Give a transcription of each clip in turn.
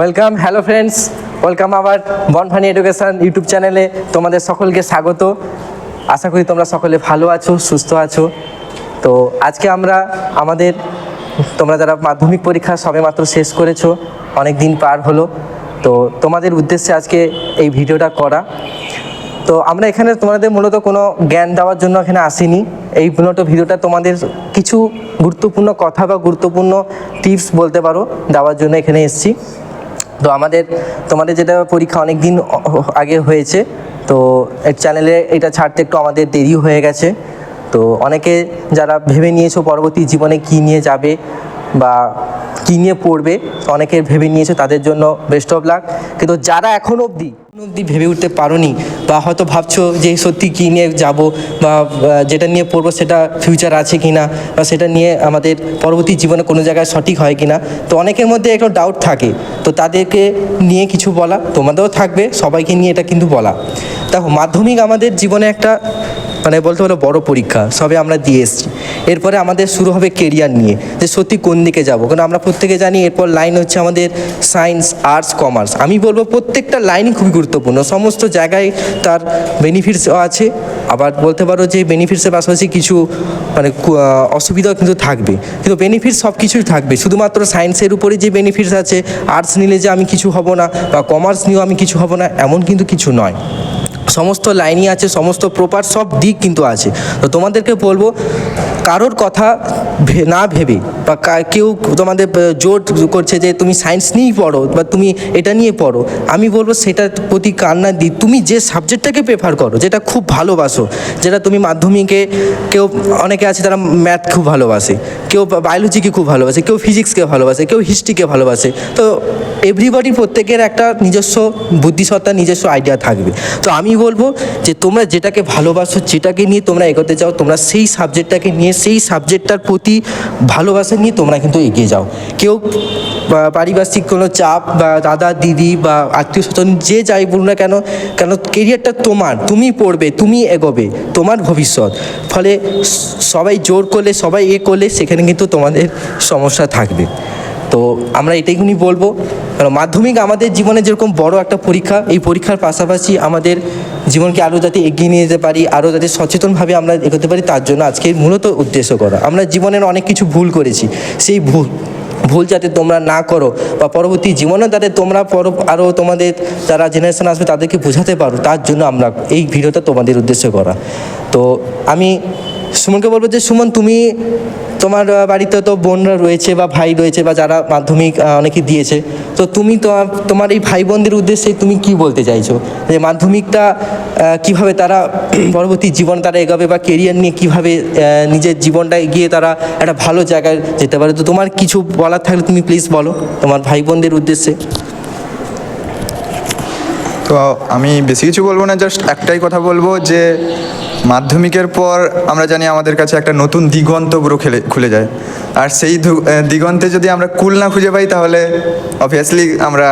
Welcome hello friends welcome আবার বনফানি education YouTube চ্যানেলে তোমাদের সকলকে স্বাগত। আশা করি তোমরা সকলে ভালো আছো, সুস্থ আছো। তো আজকে আমরা আমাদের, তোমরা যারা মাধ্যমিক পরীক্ষা সবেমাত্র শেষ করেছ অনেক দিন পার হলো, তো তোমাদের উদ্দেশ্যে আজকে এই ভিডিওটা করা। তো আমরা এখানে তোমাদের মূলত কোনো জ্ঞান দেওয়ার জন্য এখানে আসিনি। এই মূলত ভিডিওটা তোমাদের কিছু গুরুত্বপূর্ণ কথা বা গুরুত্বপূর্ণ টিপস বলতে পারো, দেওয়ার জন্য এখানে এসেছি। তো আমাদের, তোমাদের যেটা পরীক্ষা অনেক দিন আগে হয়েছে, তো চ্যানেলে এটা ছাড়তে একটু আমাদের দেরি হয়ে গেছে। তো অনেকে যারা ভেবে নিয়েছো পরবর্তী জীবনে কি নিয়ে যাবে বা কী নিয়ে পড়বে, অনেকে ভেবে নিয়েছো তাদের জন্য বেস্ট অফ লাক কিন্তু যারা এখন অবধি অবধি ভেবে উঠতে পারোনি বা হয়তো ভাবছ যে সত্যি কী নিয়ে যাব বা যেটা নিয়ে পড়ব সেটা ফিউচার আছে কি না বা সেটা নিয়ে আমাদের পরবর্তী জীবনে কোনো জায়গায় সঠিক হয় কি না তো অনেকের মধ্যে একটু ডাউট থাকে। তো তাদেরকে নিয়ে কিছু বলা, তোমাদেরও থাকবে, সবাইকে নিয়ে এটা কিন্তু বলা। দেখো, মাধ্যমিক আমাদের জীবনে একটা মানে বলতে পারো বড় পরীক্ষা, সবে আমরা দিয়ে এসেছি। এরপরে আমাদের শুরু হবে কেরিয়ার নিয়ে, যে সত্যি কোন দিকে যাব? কারণ আমরা প্রত্যেকে জানি এরপর লাইন হচ্ছে আমাদের সায়েন্স আর্টস কমার্স আমি বলব প্রত্যেকটা লাইনই খুবই গুরুত্বপূর্ণ। সমস্ত জায়গায় তার বেনিফিটস আছে। আবার বলতে পারো যে বেনিফিটসের পাশাপাশি কিছু মানে অসুবিধাও কিন্তু থাকবে। কিন্তু বেনিফিট সব কিছুই থাকবে। শুধুমাত্র সায়েন্সের উপরে যে বেনিফিটস আছে আর্টস নিলে যে আমি কিছু হব না, বা কমার্স নিয়েও আমি কিছু হব না, এমন কিন্তু কিছু নয়। সমস্ত লাইনই আছে, সমস্ত প্রপার সব দিক কিন্তু আছে। তো তোমাদেরকে বলব কারোর কথা না ভেবে বা কেউ তোমাদের জোর করছে যে তুমি সায়েন্স নিয়েই পড়ো বা তুমি এটা নিয়ে পড়ো, আমি বলব সেটার প্রতি কান্না দিই তুমি যে সাবজেক্টটাকে প্রেফার করো, যেটা খুব ভালোবাসো, যেটা তুমি মাধ্যমিকে কেউ, অনেকে আছে তারা ম্যাথ খুব ভালোবাসে, কেউ বায়োলজিকে খুব ভালোবাসে, কেউ ফিজিক্সকে ভালোবাসে, কেউ হিস্ট্রিকে ভালোবাসে, তো এভরিবডি প্রত্যেকের একটা নিজস্ব বুদ্ধিসত্তা, নিজস্ব আইডিয়া থাকবে, তো আমি বলব যে তোমরা যেটাকে ভালোবাসো, যেটাকে নিয়ে তোমরা এগোতে চাও, তোমরা সেই সাবজেক্টটাকে নিয়ে সেই সাবজেক্টটার প্রতি ভালোবাসা নিয়ে তোমরা কিন্তু এগিয়ে যাও। কেউ পারিপার্শ্বিক কোনো চাপ বা দাদা, দিদি বা আত্মীয় স্বজন যে যাই বলুন না কেন কেন কেরিয়ারটা তোমার, তুমি পড়বে, তুমি এগোবে, তোমার ভবিষ্যৎ। ফলে সবাই জোর করলে, সবাই এ করলে, সেখানে কিন্তু তোমাদের সমস্যা থাকবে। তো আমরা এটাইগুনি বলব, কারণ মাধ্যমিক আমাদের জীবনে যেরকম বড় একটা পরীক্ষা, এই পরীক্ষার পাশাপাশি আমাদের জীবনকে আরও যাতে এগিয়ে নিয়ে যেতে পারি, আরও যাতে সচেতনভাবে আমরা এগোতে পারি, তার জন্য আজকে মূলত উদ্দেশ্য করা। আমরা জীবনের অনেক কিছু ভুল করেছি, সেই ভুল ভুল যাতে তোমরা না করো বা পরবর্তী জীবনে যাতে তোমরা পর, আরও তোমাদের যারা জেনারেশন আসবে তাদেরকে বোঝাতে পারো, তার জন্য আমরা এই ভিডিওটা তোমাদের উদ্দেশ্য করা। তো আমি সুমনকে বলব যে, সুমন, তুমি তোমার বাড়িতে তো বোনরা রয়েছে বা ভাই রয়েছে বা যারা মাধ্যমিক অনেকে দিয়েছে, তো তুমি তোমার এই ভাই বোনদের উদ্দেশ্যে তুমি কি বলতে চাইছো? যে মাধ্যমিকটা কীভাবে তারা পরবর্তী জীবন তারা এগোবে বা কেরিয়ার নিয়ে কীভাবে নিজের জীবনটা এগিয়ে তারা একটা ভালো জায়গায় যেতে পারে? তো তোমার কিছু বলার থাকলে তুমি প্লিজ বলো তোমার ভাই বোনদের উদ্দেশ্যে। তো আমি বেশি কিছু বলব না জাস্ট একটাই কথা বলব যে মাধ্যমিকের পর আমরা জানি আমাদের কাছে একটা নতুন দিগন্ত পুরো খেলে, খুলে যায়। আর সেই দিগন্তে যদি আমরা কুল না খুঁজে পাই তাহলে অবভিয়াসলি আমরা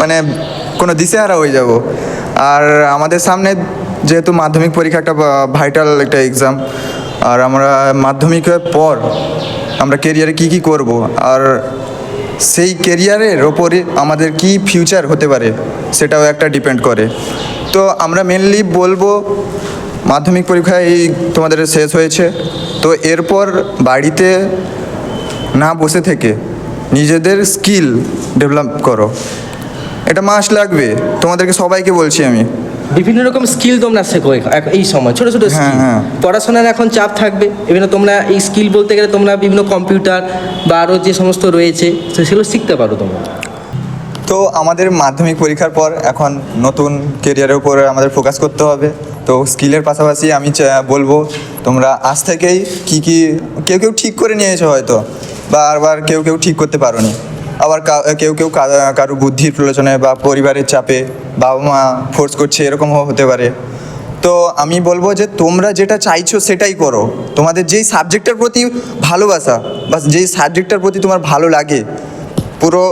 মানে কোনো দিশেহারা হয়ে যাব। আর আমাদের সামনে যেহেতু মাধ্যমিক পরীক্ষা একটা ভাইটাল একটা এক্সাম আর আমরা মাধ্যমিকের পর আমরা কেরিয়ারে কি কি করব? আর সেই কেরিয়ারের ওপরে আমাদের কি ফিউচার হতে পারে, সেটাও একটা ডিপেন্ড করে। তো আমরা মেনলি বলব, মাধ্যমিক পরীক্ষা এই তোমাদের শেষ হয়েছে। তো এরপর বাড়িতে না বসে থেকে নিজেদের স্কিল ডেভেলপ করো। এটা মাস লাগবে। তোমাদেরকে সবাইকে বলছি আমি। বিভিন্ন রকম স্কিল তোমরা শেখো এই সময়। ছোট ছোট স্কিল হ্যাঁ। পড়াশোনার এখন চাপ থাকবে। বিভিন্ন তোমরা এই স্কিল বলতে গেলে তোমরা বিভিন্ন কম্পিউটার বা আরও যে সমস্ত রয়েছে সেগুলো শিখতে পারো তোমরা। তো আমাদের মাধ্যমিক পরীক্ষার পর এখন নতুন কেরিয়ারের উপরে আমাদের ফোকাস করতে হবে। তো স্কিলের পাশাপাশি আমি বলব তোমরা আজ থেকেই কি কি কেউ কেউ ঠিক করে নিয়েছো হয়তো বা আবার কেউ কেউ ঠিক করতে পারোনি। আবার কেউ কেউ কারও বুদ্ধির প্রলোচনে বা পরিবারের চাপে বাবা মা ফোর্স করছে, এরকমও হতে পারে। তো আমি বলব যে তোমরা যেটা চাইছো সেটাই করো। তোমাদের যেই সাবজেক্টের প্রতি ভালোবাসা বা যেই সাবজেক্টটার প্রতি তোমার ভালো লাগে, পুরো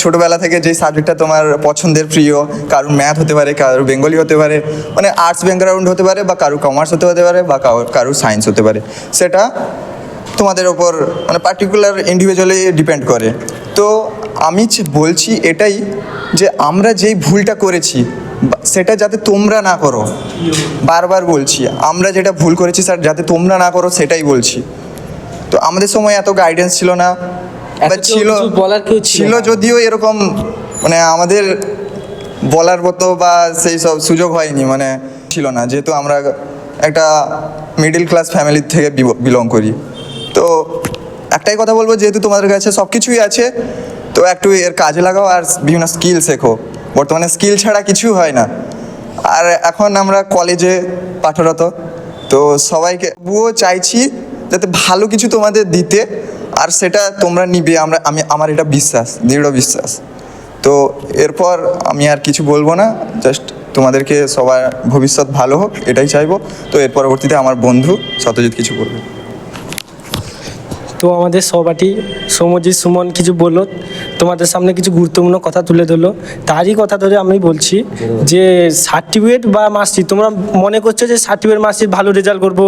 ছোটোবেলা থেকে যেই সাবজেক্টটা তোমার পছন্দের প্রিয় কারোর ম্যাথ হতে পারে কারোর বেঙ্গলি হতে পারে মানে আর্টস ব্যাকগ্রাউন্ড হতে পারে বা কারোর কমার্স হতে হতে পারে বা কারও সায়েন্স হতে পারে। সেটা তোমাদের ওপর মানে পার্টিকুলার ইন্ডিভিজুয়ালি ডিপেন্ড করে। তো আমি বলছি এটাই যে আমরা যেই ভুলটা করেছি সেটা যাতে তোমরা না করো বারবার বলছি আমরা যেটা ভুল করেছি স্যার যাতে তোমরা না করো সেটাই বলছি। তো আমাদের সময় এত গাইডেন্স ছিল না বা ছিল বলার কেউ ছিল যদিও এরকম মানে আমাদের বলার মতো বা সেই সব সুযোগ হয়নি মানে ছিল না। যেহেতু আমরা একটা মিডল ক্লাস ফ্যামিলির থেকে বিলং করি। একটাই কথা বলব, যেহেতু তোমাদের কাছে সব কিছুই আছে, তো একটু এর কাজে লাগাও আর বিভিন্ন স্কিল শেখো। বর্তমানে স্কিল ছাড়া কিছু হয় না। আর এখন আমরা কলেজে পাঠরত, তো সবাইকে তবুও চাইছি যাতে ভালো কিছু তোমাদের দিতে, আর সেটা তোমরা নিবে, আমরা, আমি, আমার এটা বিশ্বাস, দৃঢ় বিশ্বাস। তো এরপর আমি আর কিছু বলব না জাস্ট তোমাদেরকে সবার ভবিষ্যৎ ভালো হোক, এটাই চাইব। তো এর পরবর্তীতে আমার বন্ধু সত্যজিৎ কিছু করবে তো আমাদের সবাটি সৌমজিৎ সুমন কিছু বলল। তোমাদের সামনে কিছু গুরুত্বপূর্ণ কথা তুলে ধরলো। তারই কথা ধরে আমি বলছি যে সার্টিফিকেট বা মার্কশিট, তোমরা মনে করছ যে সার্টিফিকেট মার্কশিট ভালো রেজাল্ট করব,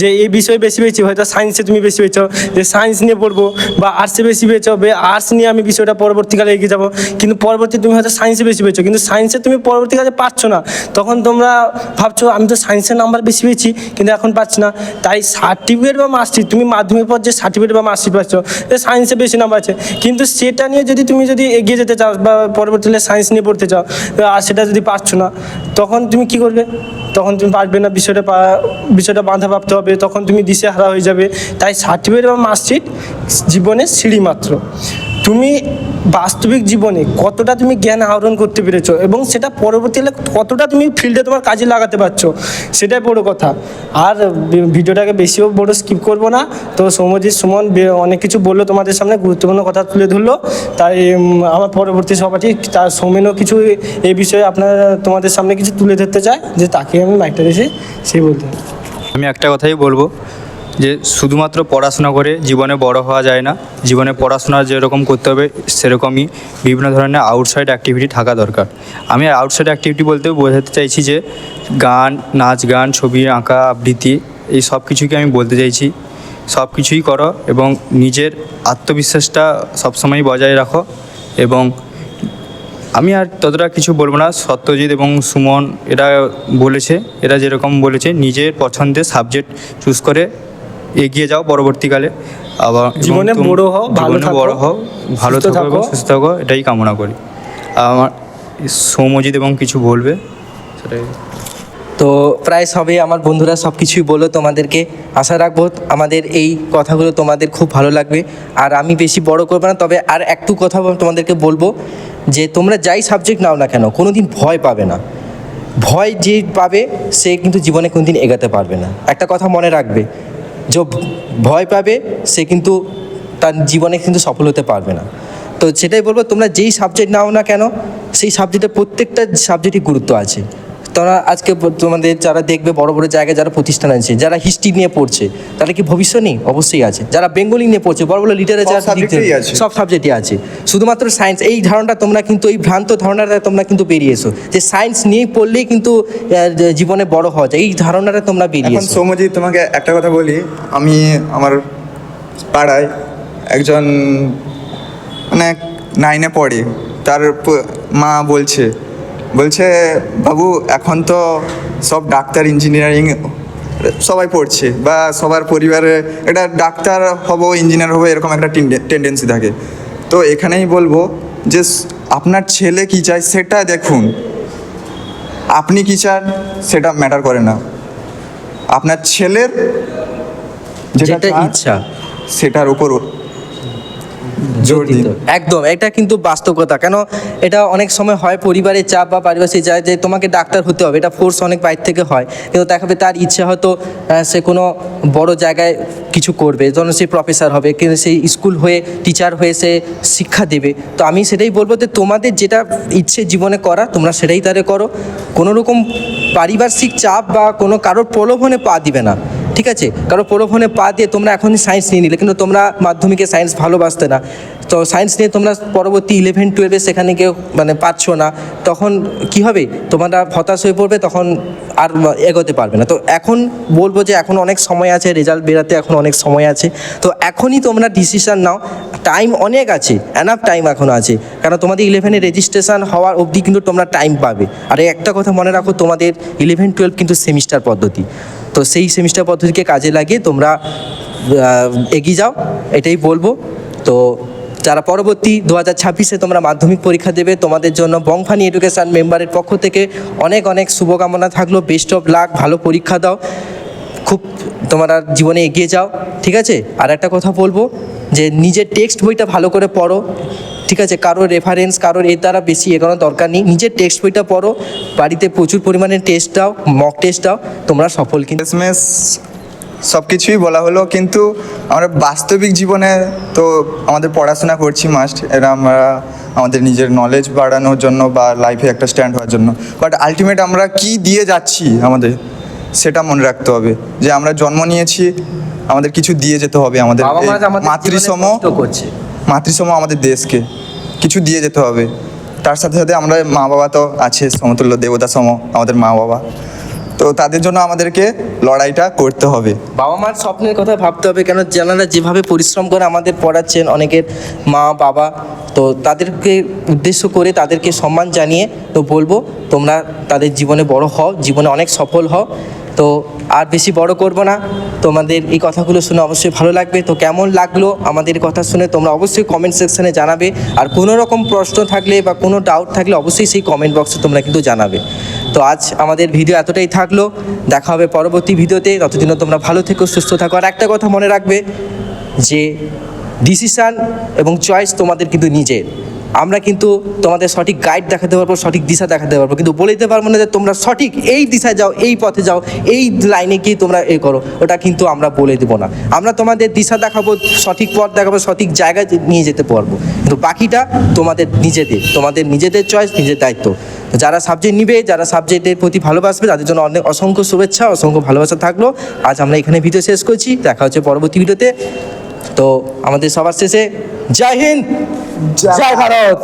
যে এই বিষয়ে বেশি পেয়েছি, হয়তো সায়েন্সে তুমি বেশি পেয়েছ, যে সায়েন্স নিয়ে পড়ব বা আর্টসে বেশি পেয়েছ আর্টস নিয়ে আমি বিষয়টা পরবর্তীকালে এগিয়ে যাব। কিন্তু পরবর্তী তুমি হয়তো সায়েন্সে বেশি পেয়েছ, কিন্তু সায়েন্সে তুমি পরবর্তীকালে পাচ্ছ না। তখন তোমরা ভাবছ, আমি তো সায়েন্সের নাম্বার বেশি পেয়েছি, কিন্তু এখন পাচ্ছি না। তাই সার্টিফিকেট বা মার্কশিট, তুমি মাধ্যমিক পর যে সার্টিফিকেট বা মার্কশিট পাচ্ছ সায়েন্সে বেশি নাম্বার আছে। কিন্তু সেটা নিয়ে যদি তুমি যদি এগিয়ে যেতে চাও বা পরবর্তীতে সায়েন্স নিয়ে পড়তে চাও আর সেটা যদি পারছ না, তখন তুমি কি করবে? তখন তুমি পারবে না, বিষয়টা বিষয়টা বাঁধা ভাবতে হবে, তখন তুমি দিশে হারা হয়ে যাবে। তাই সার্টিফিকেট বা মার্কশিট জীবনের সিঁড়ি মাত্র। তুমি বাস্তবিক জীবনে কতটা তুমি জ্ঞান আহরণ করতে পেরেছ এবং সেটা পরবর্তীকালে কতটা তুমি ফিল্ডে তোমার কাজে লাগাতে পারছ, সেটাই বড় কথা। আর ভিডিওটাকে বেশিও বড় স্কিপ করব না। তো সৌম্যজিৎ সুমন অনেক কিছু বলল তোমাদের সামনে, গুরুত্বপূর্ণ কথা তুলে ধরলো। তাই আমার পরবর্তী সভাটি তার সৌমেনও কিছু এ- বিষয়ে আপনার, তোমাদের সামনে কিছু তুলে ধরতে চায়, যে তাকে আমি মাইকটা দিয়েছি, সে বলতে। আমি একটা কথাই বলব। যে শুধুমাত্র পড়াশোনা করে জীবনে বড় হওয়া যায় না, জীবনে পড়াশোনা যেরকম করতে হবে সেরকমই বিভিন্ন ধরনের আউটসাইড অ্যাক্টিভিটি থাকা দরকার। আমি আউটসাইড অ্যাক্টিভিটি বলতে বোঝাতে চাইছি যে গান, নাচ গান, ছবি আঁকা, আবৃত্তি এই সব কিছুকে আমি বলতে চাইছি। সব কিছুই করো এবং নিজের আত্মবিশ্বাসটা সবসময় বজায় রাখো এবং আমি আর ততটা কিছু বলব না। সত্যজিৎ এবং সুমন এরা বলেছে, এরা যেরকম বলেছে, নিজের পছন্দের সাবজেক্ট চুজ করে এগিয়ে যাও পরবর্তীকালে। আবার জীবনে বড় হও, ভালো থাকো, বড় হও ভালো থাকো এবং। সুস্থ থাকো এটাই কামনা করি। আমার সৌমজিৎ এবং কিছু বলবে? সেটাই। তো প্রায় সবে আমার বন্ধুরা সব কিছুই বলল তোমাদেরকে। আশা রাখব আমাদের এই কথাগুলো তোমাদের খুব ভালো লাগবে। আর আমি বেশি বড় করব না তবে আর একটু কথা তোমাদেরকে বলব যে তোমরা যাই সাবজেক্ট নাও না কেন কোনো দিন ভয় পাবে না। ভয় যে পাবে সে কিন্তু জীবনে কোনোদিন এগাতে পারবে না। একটা কথা মনে রাখবে যে ভয় পাবে, সে কিন্তু তার জীবনে কিন্তু সফল হতে পারবে না। তো সেটাই বলব, তোমরা যেই সাবজেক্ট নাও না কেন, সেই সাবজেক্টে প্রত্যেকটা সাবজেক্টই গুরুত্ব আছে। তোমরা আজকে তোমাদের যারা দেখবে বড় বড় জায়গায় যারা প্রতিষ্ঠান আছে যারা হিস্ট্রি নিয়ে পড়ছে তারা কি ভবিষ্যৎ নেই? অবশ্যই আছে। যারা বেঙ্গলি নিয়ে পড়ছে বড় বড় লিটারেচার সব সাবজেক্টই আছে। শুধুমাত্র সায়েন্স এই ধারণাটা তোমরা কিন্তু এই ভ্রান্ত ধারণাটা তোমরা কিন্তু বেরিয়ে এসো। যে সায়েন্স নিয়ে পড়লেই কিন্তু জীবনে বড় হওয়া যায় এই ধারণাটা তোমরা বেরিয়ে এসো। সৌম্যজিৎ তোমাকে একটা কথা বলি। আমি আমার পাড়ায় একজন মানে নাইনে পড়ে। তার মা বলছে বলছে বাবু এখন তো সব ডাক্তার ইঞ্জিনিয়ারিং সবাই পড়ছে বা সবার পরিবারে এটা ডাক্তার হব ইঞ্জিনিয়ার হব এরকম একটা টেন্ডেন্সি থাকে। তো এখানেই বলব যে আপনার ছেলে কি চায় সেটা দেখুন। আপনি কি চান সেটা ম্যাটার করে না। আপনার ছেলের যেটা ইচ্ছা। সেটার উপর জোর একদম এটা কিন্তু বাস্তবতা কেন এটা অনেক সময় হয় পরিবারের চাপ বা পারিপার্শ্বিক চাপ যে তোমাকে ডাক্তার হতে হবে এটা ফোর্স অনেক বাইর থেকে হয়। কিন্তু দেখাবে তার ইচ্ছা হয়তো সে কোনো বড় জায়গায় কিছু করবে ধরুন সে প্রফেসর হবে কিন্তু সেই স্কুল হয়ে টিচার হয়ে সে শিক্ষা দেবে। তো আমি সেটাই বলব যে তোমাদের যেটা ইচ্ছে জীবনে করা তোমরা সেটাই তারে করো। কোনো রকম পারিপার্শ্বিক চাপ বা কোনো কারোর প্রলোভনে পা দিবে না। ঠিক আছে? কারণ প্রলোভনে পা দিয়ে তোমরা এখনই সায়েন্স নিয়ে নিলে, কিন্তু তোমরা মাধ্যমিকে সায়েন্স ভালোবাসতে না। তো সায়েন্স নিয়ে তোমরা পরবর্তী ইলেভেন টুয়েলভে সেখানে কেউ মানে পাচ্ছ না, তখন কি হবে? তোমরা হতাশ হয়ে পড়বে, তখন আর এগোতে পারবে না। তো এখন বলব যে এখন অনেক সময় আছে রেজাল্ট বেরাতে এখন অনেক সময় আছে। তো এখনই তোমরা ডিসিশান নাও। টাইম অনেক আছে এনাফ টাইম এখনও আছে। কারণ তোমাদের ইলেভেনে রেজিস্ট্রেশন হওয়ার অবধি কিন্তু তোমরা টাইম পাবে। আর একটা কথা মনে রাখো, তোমাদের ইলেভেন টুয়েলভ কিন্তু সেমিস্টার পদ্ধতি। তো সেই সেমিস্টার পদ্ধতিকে কাজে লাগিয়ে তোমরা এগিয়ে যাও, এটাই বলব। তো যারা পরবর্তী দু হাজার ছাব্বিশে তোমরা মাধ্যমিক পরীক্ষা দেবে, তোমাদের জন্য বংফানি এডুকেশন মেম্বারের পক্ষ থেকে অনেক অনেক শুভকামনা থাকল। বেস্ট অফ লাক, ভালো পরীক্ষা দাও। খুব তোমরা জীবনে এগিয়ে যাও, ঠিক আছে? আর একটা কথা বলব যে নিজের টেক্সট বইটা ভালো করে পড়ো। ঠিক আছে কারোর রেফারেন্স কারোর এর দ্বারা বেশি এগোনোর দরকার নেই। নিজের টেক্সট বইটা পড়ো। বাড়িতে প্রচুর পরিমাণে টেস্ট দাও মক টেস্ট দাও তোমরা সফল কিন্তু। সব কিছুই বলা হলো কিন্তু আমরা বাস্তবিক জীবনে তো আমাদের পড়াশোনা করছি মাস্ট এরা আমরা আমাদের নিজের নলেজ বাড়ানোর জন্য বা লাইফে একটা স্ট্যান্ড হওয়ার জন্য। বাট আলটিমেট আমরা কি দিয়ে যাচ্ছি আমাদের সেটা মনে রাখতে হবে। যে আমরা জন্ম নিয়েছি আমাদের কিছু দিয়ে যেতে হবে আমাদের। মাতৃসম করছে। মাতৃসম আমাদের দেশকে, কিছু দিয়ে যেতে হবে। তার সাথে সাথে আমরা মা বাবা তো আছে, সমতুল্য দেবতা সম, আমাদের মা বাবা তো তাদের জন্য আমাদেরকে লড়াইটা করতে হবে। বাবা মার স্বপ্নের কথা ভাবতে হবে, কেন যারা যেভাবে পরিশ্রম করে আমাদের পড়াচ্ছেন, অনেকের মা, বাবা, তো তাদেরকে উদ্দেশ্য করে তাদেরকে সম্মান জানিয়ে তো বলব, তোমরা তাদের জীবনে বড় হও, জীবনে অনেক সফল হও। তো আর বেশি বড় করব না। তোমাদের এই কথাগুলো শুনে অবশ্যই ভালো লাগবে। তো কেমন লাগল আমাদের কথা শুনে তোমরা অবশ্যই কমেন্ট সেকশানে জানাবে। আর কোনো রকম প্রশ্ন থাকলে বা কোনো ডাউট থাকলে অবশ্যই সেই কমেন্ট বক্সে তোমরা কিন্তু জানাবে। তো আজ আমাদের ভিডিও এতটাই থাকল। দেখা হবে পরবর্তী ভিডিওতে ততদিনও তোমরা ভালো থেকো, সুস্থ থাকো। আর একটা কথা মনে রাখবে যে ডিসিশান এবং চয়েস তোমাদের কিন্তু নিজের। আমরা কিন্তু তোমাদের সঠিক গাইড দেখাতে পারব, সঠিক দিশা দেখাতে পারব। কিন্তু বলে দিতে পারব না যে তোমরা সঠিক এই দিশায় যাও, এই পথে যাও, এই লাইনে গিয়ে তোমরা এ করো। ওটা কিন্তু আমরা বলে দেবো না। আমরা তোমাদের দিশা দেখাবো, সঠিক পথ দেখাবো, সঠিক জায়গায় নিয়ে যেতে পারব। কিন্তু বাকিটা তোমাদের নিজেদের তোমাদের নিজেদের চয়েস নিজের দায়িত্ব। যারা সাবজেক্ট নিবে, যারা সাবজেক্টের প্রতি ভালোবাসবে, তাদের জন্য অনেক অসংখ্য শুভেচ্ছা, অসংখ্য ভালোবাসা থাকল। আজ আমরা এখানে ভিডিও শেষ করছি। দেখা হচ্ছে পরবর্তী ভিডিওতে তো আমাদের সবার শেষে জয় হিন্দ। জয় ভারত।